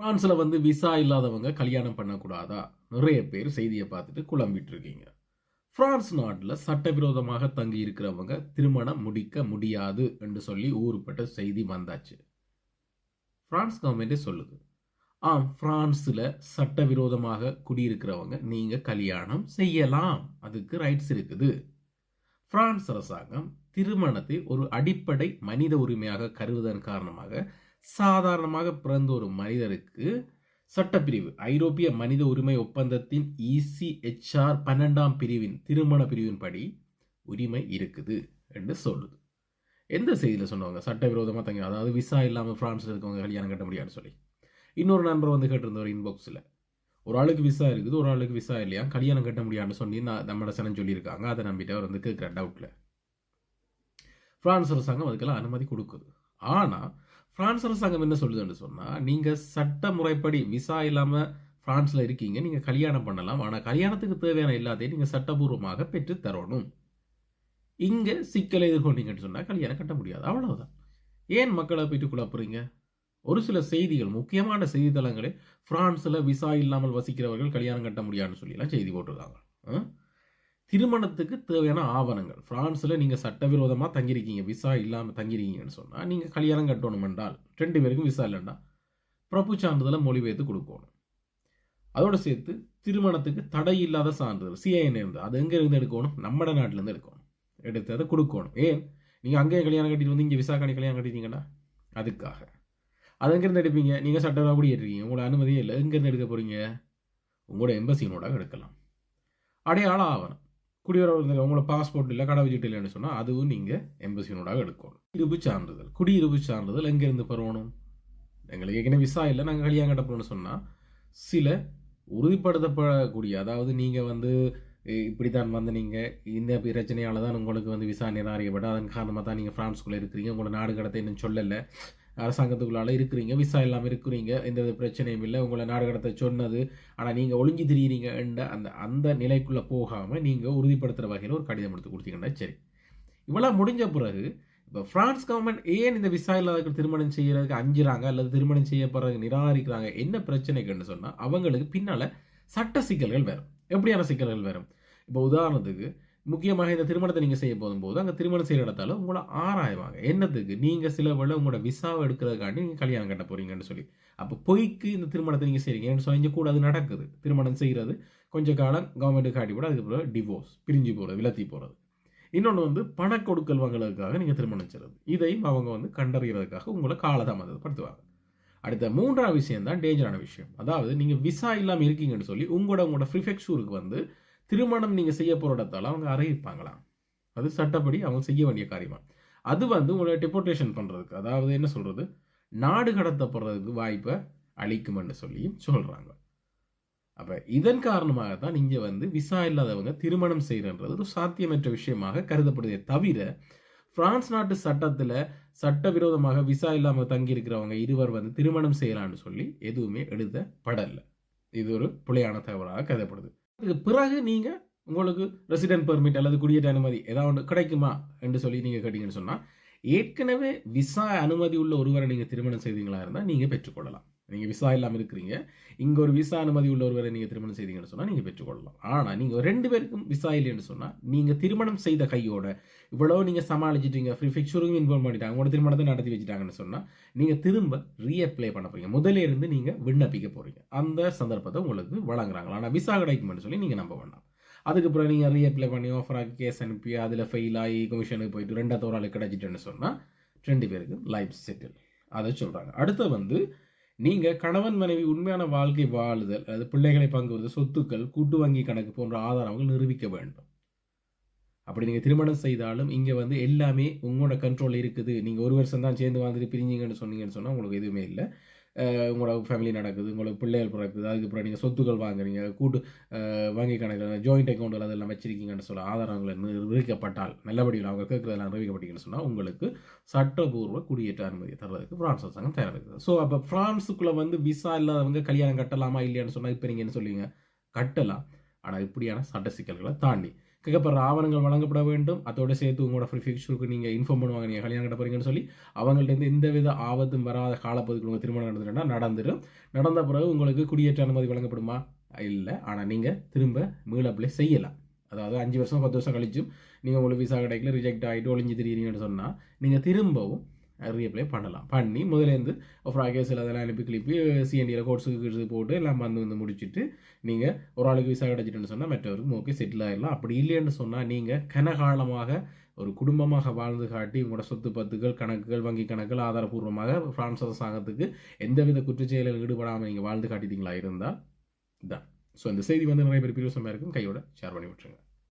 பிரான்ஸில் வந்து விசா இல்லாதவங்க கல்யாணம் பண்ணக்கூடாதா? நிறைய பேர் செய்தியை பார்த்துட்டு குழம்பிட்டு இருக்கீங்க பிரான்ஸ் நாட்டில் சட்டவிரோதமாக தங்கி இருக்கிறவங்க திருமணம் முடிக்க முடியாது என்று சொல்லி ஊருப்பட்ட செய்தி வந்தாச்சு. பிரான்ஸ் கவர்மெண்டே சொல்லுது ஆம் பிரான்ஸில் சட்டவிரோதமாக குடியிருக்கிறவங்க நீங்கள் கல்யாணம் செய்யலாம். அதுக்கு ரைட்ஸ் இருக்குது. பிரான்ஸ் அரசாங்கம் திருமணத்தை ஒரு அடிப்படை மனித உரிமையாக கருதுவதன் காரணமாக சாதாரணமாக பிறந்த ஒரு மனிதருக்கு சட்டப்பிரிவு ஐரோப்பிய மனித உரிமை ஒப்பந்தத்தின் இசிஹெச்ஆர் பன்னெண்டாம் பிரிவின் திருமண பிரிவின்படி உரிமை இருக்குது என்று சொல்லுது. எந்த செய்தியில் சொன்னவங்க? சட்டவிரோதமாக தங்க அதாவது விசா இல்லாமல் ஃப்ரான்ஸில் இருக்கவங்க கல்யாணம் கட்ட முடியாதுன்னு சொல்லி. இன்னொரு நண்பர் வந்து கேட்டிருந்தவர் இன்பாக்ஸில் ஒரு ஆளுக்கு விசா இருக்குது ஒரு ஆளுக்கு விசா இல்லையா? கல்யாணம் கட்ட முடியாதுன்னு சொல்லி நான் நம்மளோட சனம் சொல்லியிருக்காங்க. அதை நம்பிட்டு அவர் வந்து கேட்குற டவுட்டில் ஃப்ரான்ஸ் அரசாங்கம் அதுக்கெல்லாம் அனுமதி கொடுக்குது. ஆனால் பிரான்ஸ் அரசாங்கம் என்ன சொல்லுதுன்னு சொன்னால் நீங்கள் சட்ட முறைப்படி விசா இல்லாமல் ஃப்ரான்ஸில் இருக்கீங்க நீங்கள் கல்யாணம் பண்ணலாம். ஆனால் கல்யாணத்துக்கு தேவையான எல்லாத்தையும் நீங்கள் சட்டபூர்வமாக பெற்று தரணும். இங்கே சிக்கலை எதிர்கொண்டீங்கன்னு சொன்னால் கல்யாணம் கட்ட முடியாது. அவ்வளவுதான். ஏன் மக்களை போயிட்டு குழப்புறீங்க ஒரு சில செய்திகள் முக்கியமான செய்தித்தளங்களே ஃப்ரான்ஸில் விசா இல்லாமல் வசிக்கிறவர்கள் கல்யாணம் கட்ட முடியாதுன்னு சொல்லிலாம் செய்தி போட்டிருக்காங்க. ஆ? திருமணத்துக்கு தேவையான ஆவணங்கள். பிரான்ஸில் நீங்கள் சட்டவிரோதமாக தங்கியிருக்கீங்க விசா இல்லாமல் தங்கியிருக்கீங்கன்னு சொன்னால் நீங்கள் கல்யாணம் கட்டணும் என்றால் ரெண்டு பேருக்கும் விசா இல்லைண்டா. பிரபு சான்றிதழை மொழிபெயர்த்து கொடுக்கணும். அதோடு சேர்த்து திருமணத்துக்கு தடை இல்லாத சான்றிதழ் சிஐஎன் இருந்து அது எங்கேருந்து எடுக்கணும்? நம்ம நாட்டிலேருந்து எடுக்கணும். எடுத்து அதை கொடுக்கணும். ஏன்? நீங்கள் அங்கேயே கல்யாணம் கட்டிட்டு வந்து இங்கே விசா காணி கல்யாணம் கட்டிட்டீங்கன்னா அதுக்காக. அது எங்கேருந்து எடுப்பீங்க? நீங்கள் சட்டமாக குடியேற்றீங்க உங்களோட அனுமதியே இல்லை. எங்கேருந்து எடுக்க போகிறீங்க உங்களோட எம்பசியினோட எடுக்கலாம். அடையாள ஆவணம். குடியுறவு உங்களோட பாஸ்போர்ட் இல்லை கடை வச்சுட்டு இல்லைன்னு சொன்னால் அதுவும் நீங்கள் எம்பசியினோட எடுக்கணும். இருப்பு சான்றிதழ். குடியிருப்பு சான்றிதழ் எங்கேருந்து பெறணும்? எங்களுக்கு ஏற்கனவே விசா இல்லை நாங்கள் கல்யாணம் கட்ட சொன்னால் சில உறுதிப்படுத்தப்படக்கூடிய அதாவது நீங்கள் வந்து இப்படி தான் வந்து நீங்கள் இந்த பிரச்சனையால் தான் உங்களுக்கு வந்து விசா நிராகரிக்கப்பட்டு அதன் காரணமாக தான் நீங்கள் ஃப்ரான்ஸ்குள்ளே இருக்கிறீங்க உங்களோட நாடு கடத்த இன்னும் சொல்லலை. அரசாங்கத்துக்குள்ளால இருக்கிறீங்க விசா இல்லாமல் இருக்கிறீங்க எந்த பிரச்சனையும் இல்லை. உங்களை நாடு கடத்த சொன்னது ஆனால் நீங்கள் ஒளிஞ்சு திரியிறீங்க என்ற அந்த அந்த நிலைக்குள்ளே போகாமல் நீங்கள் உறுதிப்படுத்துகிற வகையில் ஒரு கடிதம் எடுத்து கொடுத்தீங்கன்னா சரி. இவ்வளோ முடிஞ்ச பிறகு இப்போ ஃப்ரான்ஸ் கவர்மெண்ட் ஏன் இந்த விசா இல்லாதவர்கள் திருமணம் செய்கிறதுக்கு அஞ்சுறாங்க அல்லது திருமணம் செய்யப்படுறதுக்கு நிராகரிக்கிறாங்க என்ன பிரச்சனைக்குன்னு சொன்னால் அவங்களுக்கு பின்னால் சட்ட சிக்கல்கள் வரும். எப்படியான சிக்கல்கள் வரும்? இப்போ உதாரணத்துக்கு முக்கியமாக இந்த திருமணத்தை நீங்கள் செய்ய போதும்போது அங்கே திருமணம் செய்கிற இடத்தால உங்களை ஆராய்வாங்க. என்னத்துக்கு? நீங்கள் சில வேளை உங்களோட விசாவை எடுக்கிறதுக்காண்டி நீங்கள் கல்யாணம் கட்ட போகிறீங்கன்னு சொல்லி. அப்போ பொய்க்கு இந்த திருமணத்தை நீங்கள் செய்கிறீங்கன்னு சொல்லி கூட அது நடக்குது. திருமணம் செய்கிறது கொஞ்ச காலம் கவர்மெண்ட்டு காட்டி கூட அதுக்கப்புறம் டிவோர்ஸ் பிரிஞ்சு போகிறது விலத்தி போகிறது இன்னொன்று வந்து பண கொடுக்கல் வாங்கலுக்காக நீங்கள் திருமணம் செய்கிறது இதையும் அவங்க வந்து கண்டறிகிறதுக்காக உங்களை காலதாமதப்படுத்துவாங்க. அடுத்த மூன்றாவது விஷயம் தான் டேஞ்சரான விஷயம். அதாவது நீங்கள் விசா இல்லாமல் இருக்கீங்கன்னு சொல்லி உங்களோட உங்களோட ப்ரிஃபெக்சூருக்கு வந்து திருமணம் நீங்கள் செய்ய போகிற இடத்தால் அவங்க அறிவிப்பாங்களாம் அது சட்டப்படி அவங்க செய்ய வேண்டிய காரியமா? அது வந்து உங்களை டெபோட்டேஷன் பண்ணுறதுக்கு அதாவது என்ன சொல்கிறது நாடு கடத்தப்படுறதுக்கு வாய்ப்பை அளிக்கும்னு சொல்லியும் சொல்கிறாங்க அப்போ இதன் காரணமாக தான் இங்கே வந்து விசா இல்லாதவங்க திருமணம் செய்கிறன்றது ஒரு சாத்தியமற்ற விஷயமாக கருதப்படுதே தவிர பிரான்ஸ் நாட்டு சட்டத்தில் சட்டவிரோதமாக விசா இல்லாமல் தங்கியிருக்கிறவங்க இருவர் வந்து திருமணம் செய்யலான்னு சொல்லி எதுவுமே எழுதப்படலை. இது ஒரு பிழையான தகவலாக கருதப்படுது. இதுக்கு பிறகு நீங்கள் உங்களுக்கு ரெசிடென்ட் பெர்மிட் அல்லது குடியேற்ற அனுமதி ஏதாவது ஒன்று கிடைக்குமா என்று சொல்லி நீங்கள் கேட்டீங்கன்னு சொன்னால் ஏற்கனவே விசா அனுமதி உள்ள ஒருவரை நீங்கள் திருமணம் செய்தீங்களா இருந்தால் நீங்கள் பெற்றுக்கொள்ளலாம் நீங்கள் விசா இல்லாமல் இருக்கிறீங்க. இங்கே ஒரு விசா அனுமதி உள்ள ஒருவரை நீங்கள் திருமணம் செய்தீங்கன்னு சொன்னால் நீங்கள் பெற்றுக்கொள்ளலாம். ஆனால் நீங்கள் ரெண்டு பேருக்கும் விசா இல்லைன்னு சொன்னால் நீங்கள் திருமணம் செய்த கையோட இவ்வளோ நீங்கள் சமாளிச்சிட்டீங்க ஃப்ரீ ப்ரிஃபெக்சருக்கும் இன்ஃபார்ம் பண்ணிட்டாங்க உங்களோட திருமணத்தை நடத்தி வச்சுட்டாங்கன்னு சொன்னால் நீங்கள் திரும்ப ரீஅப்ளை பண்ண போகிறீங்க முதல்ல இருந்து நீங்கள் விண்ணப்பிக்க போகிறீங்க அந்த சந்தர்ப்பத்தை உங்களுக்கு வழங்குறாங்க. ஆனால் விசா கிடைக்கும்னு சொல்லி நீங்கள் நம்ப வேண்டாம். அதுக்கப்புறம் நீங்கள் ரீஅப்ளை பண்ணி ஆஃபராக கேஸ் அனுப்பி அதில் ஃபெயில் ஆகி கமிஷனுக்கு போயிட்டு ரெண்டாவது ஒரு ஆள் கிடைச்சிட்டேன்னு சொன்னால் ரெண்டு பேருக்கு லைஃப் செட்டில் அதை சொல்கிறாங்க அடுத்து வந்து நீங்கள் கணவன் மனைவி உண்மையான வாழ்க்கை வாழுதல் அது பிள்ளைகளை பங்குவது சொத்துக்கள் கூட்டு வங்கி கணக்கு போன்ற ஆதாரங்கள் நிரூபிக்க வேண்டும். அப்படி நீங்கள் திருமணம் செய்தாலும் இங்கே வந்து எல்லாமே உங்களோட கண்ட்ரோல் இருக்குது. நீங்கள் ஒரு வருஷம் தான் சேர்ந்து வாழ்ந்துட்டு பிரிஞ்சிங்கன்னு சொன்னீங்கன்னு சொன்னால் உங்களுக்கு எதுவுமே இல்லை. உங்களோட ஃபேமிலி நடக்குது உங்களுக்கு பிள்ளைகள் பிறக்குது அதுக்கப்புறம் நீங்கள் சொத்துக்கள் வாங்குறீங்க கூட்டு வங்கி கணக்கில் ஜாயிண்ட் அக்கௌண்ட்டில் அதெல்லாம் வச்சிருக்கீங்கன்னு சொல்ல ஆதாரங்களை நிரூபிக்கப்பட்டால் நல்லபடியில் அவங்க கேட்குறதெல்லாம் நிரூபிக்கப்பட்டீங்கன்னு சொன்னால் உங்களுக்கு சட்டபூர்வ குடியேற்ற அனுமதியை தர்றதுக்கு ஃப்ரான்ஸ் அரசாங்கம் தயாராக இருக்குது ஸோ அப்போ ஃப்ரான்ஸுக்குள்ளே வந்து விசா இல்லாதவங்க கல்யாணம் கட்டலாமா இல்லையான்னு சொன்னால் இப்போ நீங்கள் என்ன சொல்லுவீங்க? கட்டலாம். ஆனால் இப்படியான சட்ட சிக்கல்களை தாண்டி கேட்கப்படுற ஆவணங்கள் வழங்கப்பட வேண்டும். அதோட சேர்த்து உங்களோட ஃபியூச்சருக்கு நீங்கள் இன்ஃபார்ம் பண்ணுவாங்க. நீங்கள் கல்யாணம் கட்ட போகிறீங்கன்னு சொல்லி அவங்கள்ட்ட இருந்து எந்த வித ஆபத்தும் வராத காலப்பகுதிக்கு உங்கள் திருமணம் நடந்துட்டுனா நடந்துடும் நடந்த பிறகு உங்களுக்கு குடியேற்ற அனுமதி வழங்கப்படுமா? இல்லை. ஆனால் நீங்கள் திரும்ப மீள் அப்ளை செய்யலாம். அதாவது அஞ்சு வருஷம் பத்து வருஷம் கழிச்சும் நீங்கள் உங்களுக்கு விசா கிடைக்கல ரிஜெக்ட் ஆகிட்டு ஒழிஞ்சு திரியிறீங்கன்னு சொன்னால் நீங்கள் திரும்பவும் ரீஅப்ளை பண்ணலாம். பண்ணி முதலேருந்து ஃப்ராகேஸில் அதெல்லாம் அனுப்பி கிளிப்பி சிஎன்டியில் கோர்ஸுக்கு போட்டு எல்லாம் வந்து வந்து முடிச்சுட்டு நீங்கள் ஒரு ஆளுக்கு விசா கிடச்சிட்டுன்னு சொன்னால் மற்றவருக்கும் ஓகே செட்டில் ஆகிடலாம் அப்படி இல்லைன்னு சொன்னால் நீங்கள் கனகாலமாக ஒரு குடும்பமாக வாழ்ந்து காட்டி உங்களோட சொத்து பத்துகள் கணக்குகள் வங்கி கணக்குகள் ஆதாரபூர்வமாக பிரான்ஸ் அரசாங்கத்துக்கு எந்தவித குற்றச்செயலில் ஈடுபடாமல் நீங்கள் வாழ்ந்து காட்டிட்டீங்களா இருந்தால் தான் ஸோ இந்த செய்தி வந்து நிறைய பேர் பிரியோசமாக இருக்கும். கையோட ஷேர் பண்ணி விட்டுருங்க.